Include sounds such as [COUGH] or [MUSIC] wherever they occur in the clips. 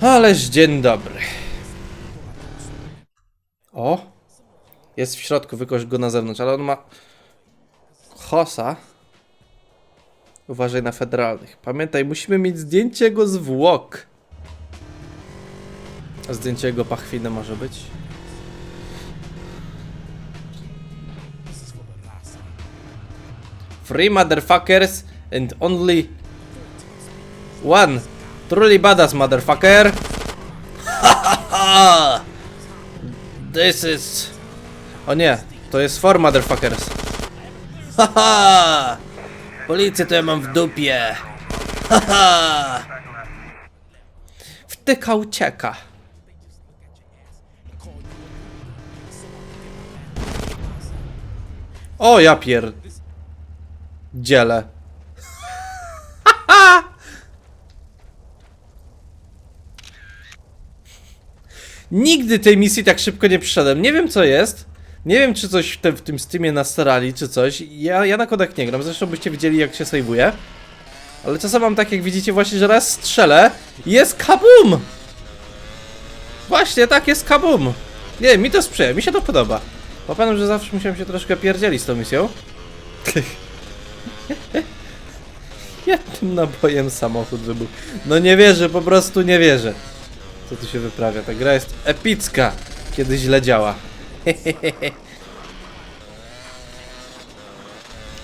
Ależ dzień dobry. O! Jest w środku, wykoś go na zewnątrz, ale on ma... Hosa. Uważaj na federalnych. Pamiętaj, musimy mieć zdjęcie jego zwłok. Zdjęcie jego pachwiny może być. Free motherfuckers and only one truly badass motherfucker. [LAUGHS] This is. O nie, to jest for motherfuckers. [LAUGHS] Haha! Policję to ja mam w dupie. Haha! [LAUGHS] Wtyka ucieka. O ja pier... Dzielę. Nigdy tej misji tak szybko nie przyszedłem. Nie wiem co jest. Nie wiem czy coś w tym, w tym Steamie nastarali, czy coś. Ja, ja na kodach nie gram, zresztą byście widzieli jak się saveuje. Ale czasem mam tak jak widzicie właśnie, że raz strzelę jest kabum! Właśnie tak jest kabum! Nie, mi to sprzyja, mi się to podoba. Pamiętam, że zawsze musiałem się troszkę pierdzielić z tą misją. [LAUGHS] Jednym nabojem samochód wybuchł. No nie wierzę, po prostu nie wierzę. Co tu się wyprawia? Ta gra jest epicka, kiedy źle działa. [LAUGHS]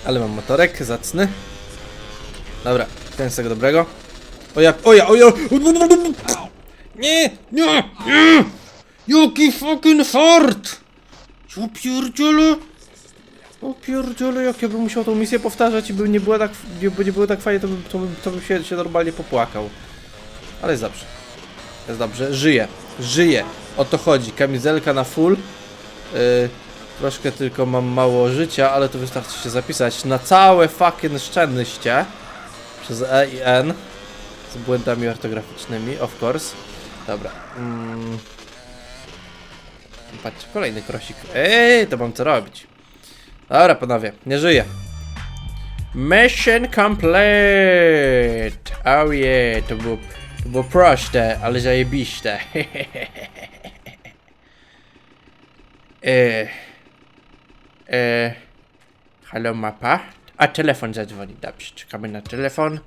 Ale mam motorek, zacny. Dobra, ten z tego dobrego. O ja, o ja, o ja! Nie, nie, nie! Jaki fucking fart! Ja pierdzielę! O pierdzielę, jak ja bym musiał tą misję powtarzać i by nie było tak, nie, nie było tak fajnie, to bym, to bym, to bym się, się normalnie popłakał. Ale dobrze. Jest dobrze, żyję, żyję. O to chodzi, kamizelka na full. Yy, troszkę tylko mam mało życia, ale to wystarczy się zapisać na całe fucking szczęście. Przez E i N. Z błędami ortograficznymi, of course. Dobra. Mm. Patrzcie, kolejny krosik. Ej, to mam co robić. Dobra, panowie, nie żyję. Mission complete! Oh yeah, to było, to było proste, ale zajebiście. e, e, halo mapa? A telefon zadzwoni, dobrze, czekamy na telefon.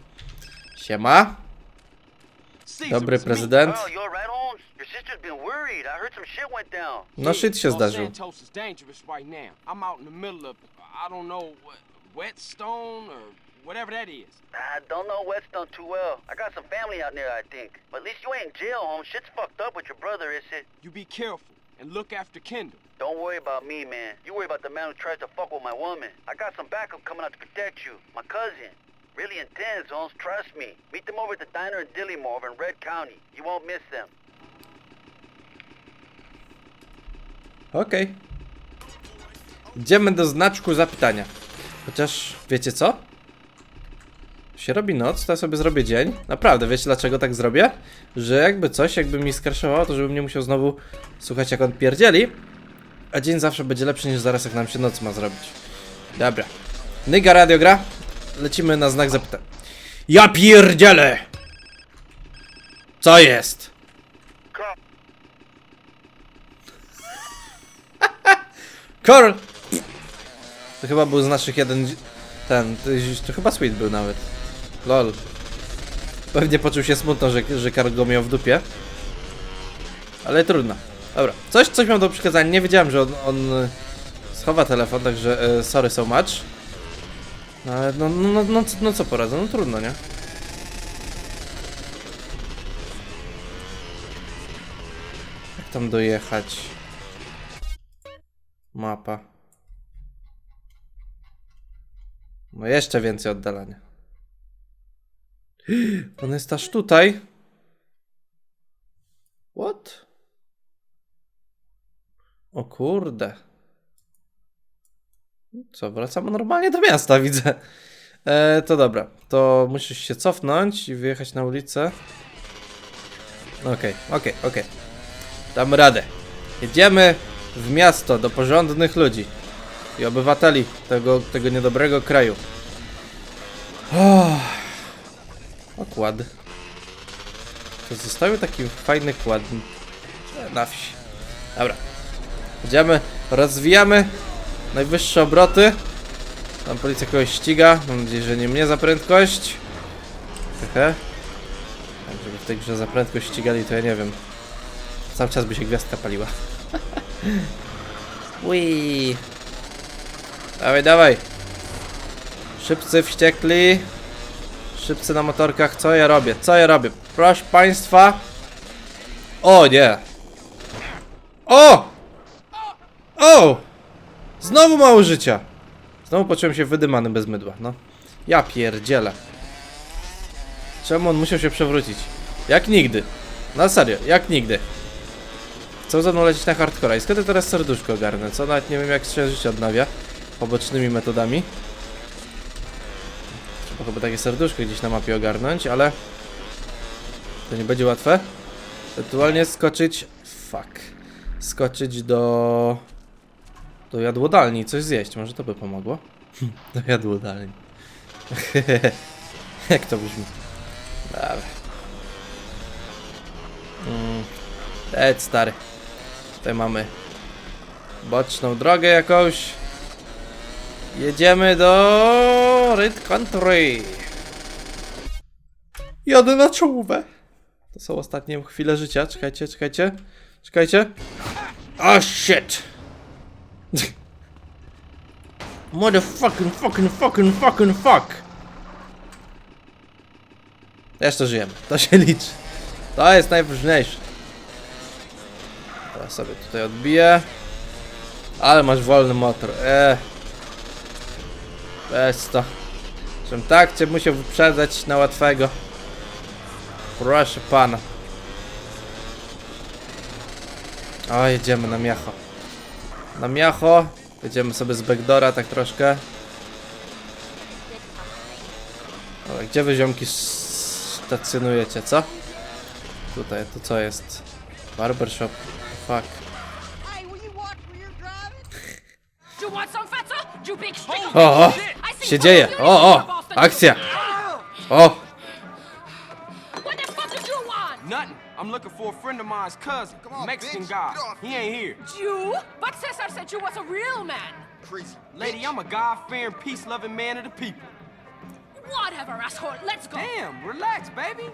Siema. Dobry prezydent. Oh. No shit się zdarzył. Santos is dangerous right now. I'm out in the middle of, I don't know, what, Whetstone or whatever that is. I don't know Whetstone too well. I got some family out there, I think. But at least you ain't in jail, Holmes. Shit's fucked up with your brother, is it? You be careful and look after Kendall. Don't worry about me, man. You worry about the man who tries to fuck with my woman. I got some backup coming out to protect you. My cousin. Really intense, Holmes. Trust me. Meet them over at the diner in Dillymore over in Red County. You won't miss them. Okej. Idziemy do znaczku zapytania. Chociaż, wiecie co? Się robi noc, to ja sobie zrobię dzień. Naprawdę, wiecie dlaczego tak zrobię? Że jakby coś, jakby mi skraszowało, to żebym nie musiał znowu słuchać jak on pierdzieli. A dzień zawsze będzie lepszy niż zaraz jak nam się noc ma zrobić. Dobra. Nyga radio gra. Lecimy na znak zapytania. Ja pierdzielę! Co jest? [LAUGHS] Karl! To chyba był z naszych jeden... Ten, to chyba Sweet był nawet. Lol. Pewnie poczuł się smutno, że, że Karl go miał w dupie. Ale trudno. Dobra, coś, coś miał do przekazania. Nie wiedziałem, że on, on e, schowa telefon, także e, sorry so much. No ale no, no, no, no, no co poradzę, no trudno, nie? Jak tam dojechać? Mapa. No jeszcze więcej oddalania. On jest aż tutaj. What? O kurde. Co, wracamy normalnie do miasta, widzę. E, to dobra, to musisz się cofnąć i wyjechać na ulicę. Okej, okej, okej. Damy radę. Jedziemy w miasto do porządnych ludzi i obywateli tego, tego niedobrego kraju. Oh. Okład. To zostawił taki fajny kład na wsi. Dobra. Idziemy, rozwijamy najwyższe obroty. Tam policja kogoś ściga. Mam nadzieję, że nie mnie za prędkość. Trochę. Tak, żeby w tej grze za prędkość ścigali, to ja nie wiem. Cały czas by się gwiazdka paliła. [LAUGHS] Ui. Dawaj, dawaj. Szybcy wściekli. Szybcy na motorkach. Co ja robię? Co ja robię? Proszę państwa. O nie. O! O! Znowu mało życia. Znowu poczułem się wydymany bez mydła, no. Ja pierdzielę. Czemu on musiał się przewrócić? Jak nigdy. Na serio, jak nigdy. Chcą ze mną lecieć na hardcore. I skąd teraz serduszko ogarnę? Co? Nawet nie wiem jak się życie odnawia. Pobocznymi metodami. Trzeba chyba takie serduszko gdzieś na mapie ogarnąć, ale... To nie będzie łatwe. Ewentualnie skoczyć... Fuck. Skoczyć do... Do jadłodalni i coś zjeść. Może to by pomogło? [LAUGHS] do jadłodalni. [LAUGHS] jak to brzmi? Dobra. Mm. Leć stary. Tutaj mamy boczną drogę jakąś. Jedziemy do Red Country. Jadę na czołówę. To są ostatnie chwile życia. Czekajcie, czekajcie. Czekajcie. Oh shit. [LAUGHS] Motherfucking fucking fucking fucking fuck. Jeszcze żyjemy. To się liczy. To jest najważniejsze. Teraz sobie tutaj odbiję. Ale masz wolny motor. Eee. Bez to. Żebym tak cię musiał wyprzedzać na łatwego. Proszę pana. O, jedziemy na miacho. Na miacho. Jedziemy sobie z backdora tak troszkę. Dobra, gdzie wy ziomki stacjonujecie, co? Tutaj, to co jest? Barbershop. Fuck. Hey, Się dzieje! O, o! Akcja! O! Nothing. I'm looking for a friend of mine's cousin, on, Mexican bitch. guy. Get off He ain't here. You? But Cesar said you was a real man. Crazy. Lady, I'm a God-fearing, peace-loving man of the people. Whatever, asshole. Let's go. Damn, relax, baby.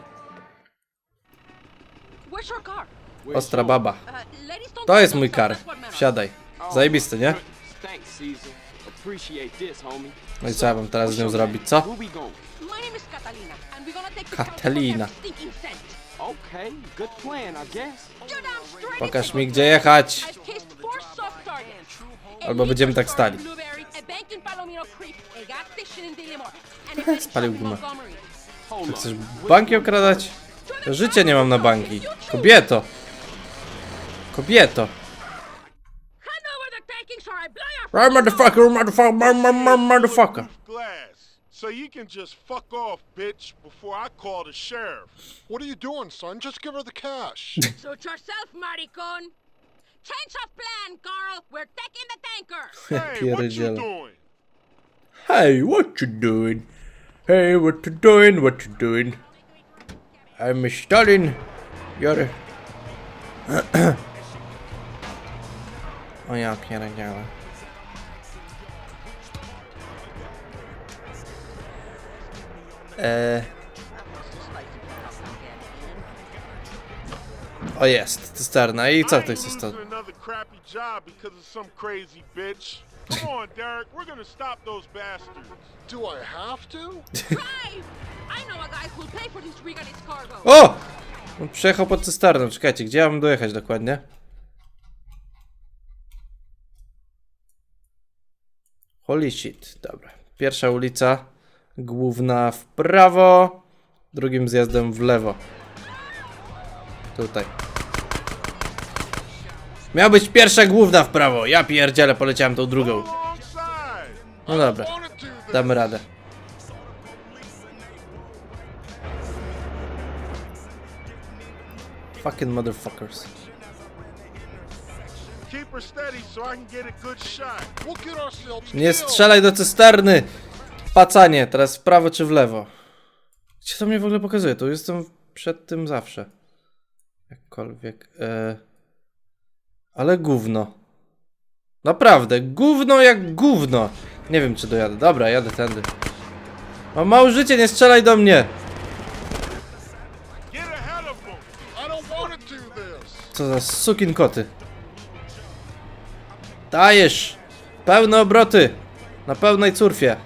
Where's your car? Ostra baba. Uh, To jest mój kar. Wsiadaj. Zajebisty, nie? Thanks, Caesar. Appreciate this, homie. No i co ja mam teraz z nią zrobić, co? Straight Pokaż mi gdzie jechać. Albo będziemy tak stali. [LAUGHS] Spalił gumę. Ty chcesz banki okradać? Życie nie mam na banki. Kobieto. Kobieto. Right, motherfucker, motherfucker, motherfucker, motherfucker. glass. So you can just fuck off, bitch, before I call the sheriff. What are you doing, son? Just give her the cash. [LAUGHS] Suit yourself, maricon. Change of plan, Carl. We're taking the tanker. Hey, what you doing? Hey, what you doing? Hey, what you doing? What you doing? I'm Stalin. You're... [COUGHS] oh yeah, piano pierdzielę. Eee... O jest. I co I losing to? crazy bitch. Come on, [LAUGHS] Derek. We're gonna stop those bastards. Do I have to? I know a guy who'll pay for this rig and its cargo. O! On przejechał pod cysterną. Czekajcie, gdzie ja mam dojechać dokładnie? Holy shit, dobra. Pierwsza ulica główna w prawo, drugim zjazdem w lewo. Tutaj. Miała być pierwsza główna w prawo. Ja pierdzielę, poleciałem tą drugą. No dobra, damy radę. Fucking motherfuckers. Nie strzelaj do cysterny! Pacanie, teraz w prawo czy w lewo? Gdzie to mnie w ogóle pokazuje? Tu jestem przed tym zawsze. Jakkolwiek. E... Ale gówno. Naprawdę, gówno jak gówno. Nie wiem, czy dojadę. Dobra, jadę tędy. Mam małe życie, nie strzelaj do mnie! Co za sukin koty. Dajesz! Pełne obroty! Na pełnej curfie.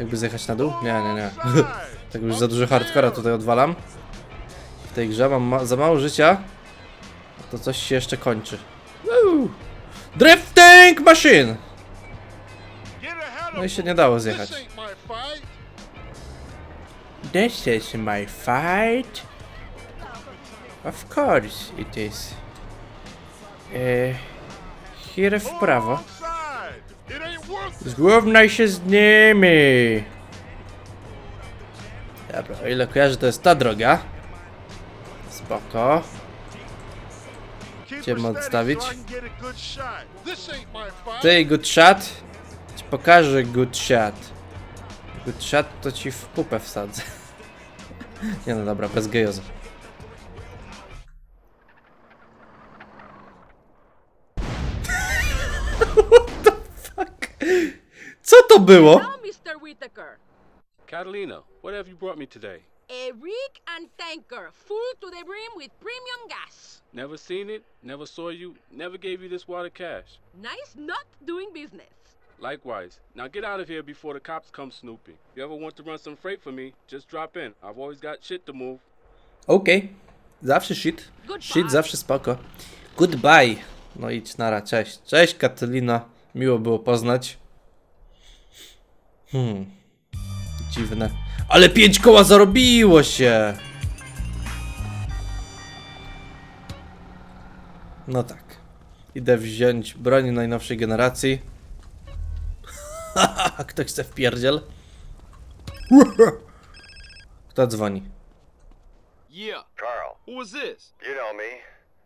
Jakby zjechać na dół? Nie, nie, nie. [LAUGHS] tak już za dużo hardcora tutaj odwalam. W tej grze mam ma za mało życia. To coś się jeszcze kończy. Woo! Drifting machine! No i się nie dało zjechać. This is my fight. Of course it is. E, here w prawo. Zrównaj się z nimi. Dobra, o ile kojarzę, to jest ta droga. Spoko. Steady odstawić. Ty, good shot. Ci pokażę good shot. Good shot to ci w pupę wsadzę. [LAUGHS] Nie no dobra, bez gejozu. To było? Now, Mr. Whitaker. Catalina, what have you brought me today? A rig and tanker full to the brim with premium gas. Never seen it, never saw you, never gave you this water cash. Nice not doing business. Likewise. Now get out of here before the cops come snooping. If you ever want to run some freight for me, just drop in. I've always got shit to move. Okej. Zawsze shit. Goodbye. Shit zawsze spoko. Goodbye. No idź nara, cześć. Cześć Katalina. Miło było poznać. Hmm. Dziwne. Ale pięć koła zarobiło się! No tak. Idę wziąć broń najnowszej generacji. Haha, [LAUGHS] ktoś chce wpierdziel? [LAUGHS] Kto dzwoni? Yeah. Carl, Who is this? you know me.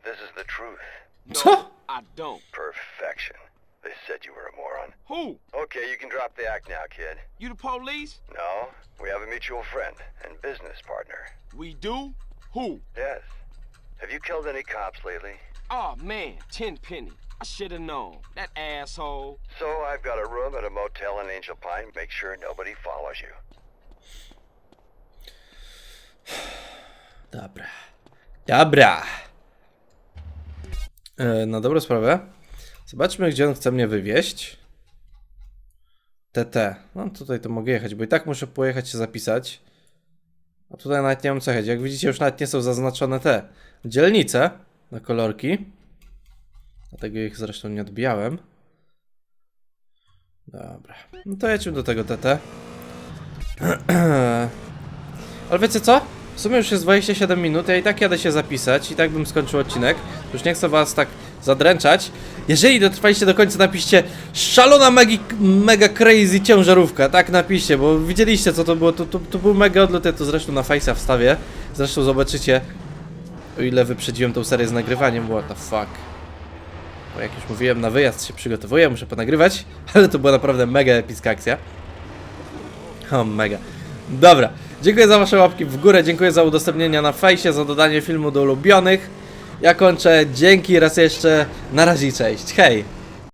This is the truth. No, Co? I don't. Perfection. They said you were a moron. Who? Okay, you can drop the act now, kid. You the police? No, we have a mutual friend and business partner. We do? Who? Yes. Have you killed any cops lately? Oh man, Tenpenny. I should have known. That asshole. So I've got a room at a motel in Angel Pine. Make sure nobody follows you. [SIGHS] Dobra. Dobra. E, na dobrą sprawę. Zobaczmy, gdzie on chce mnie wywieźć. TT. No tutaj to mogę jechać, bo i tak muszę pojechać się zapisać. A tutaj nawet nie mam co jechać. Jak widzicie, już nawet nie są zaznaczone te dzielnice na kolorki. Dlatego ich zresztą nie odbijałem. Dobra. No to jedźmy do tego TT. [CLEARS THROAT] Ale wiecie co? W sumie już jest 27 minut, ja i tak jadę się zapisać, i tak bym skończył odcinek. Już nie chcę was tak zadręczać. Jeżeli dotrwaliście do końca, napiszcie szalona megi, mega crazy ciężarówka, tak napiszcie, bo widzieliście co to było, to, to, to był mega odlot, ja to zresztą na Face'a wstawię. Zresztą zobaczycie, o ile wyprzedziłem tą serię z nagrywaniem, what the fuck. Bo jak już mówiłem, na wyjazd się przygotowuję, muszę ponagrywać, [LAUGHS] ale to była naprawdę mega epicka akcja. O, mega. Dobra, dziękuję za wasze łapki w górę, dziękuję za udostępnienia na fejsie, za dodanie filmu do ulubionych. Ja kończę, dzięki raz jeszcze, na razie cześć, hej!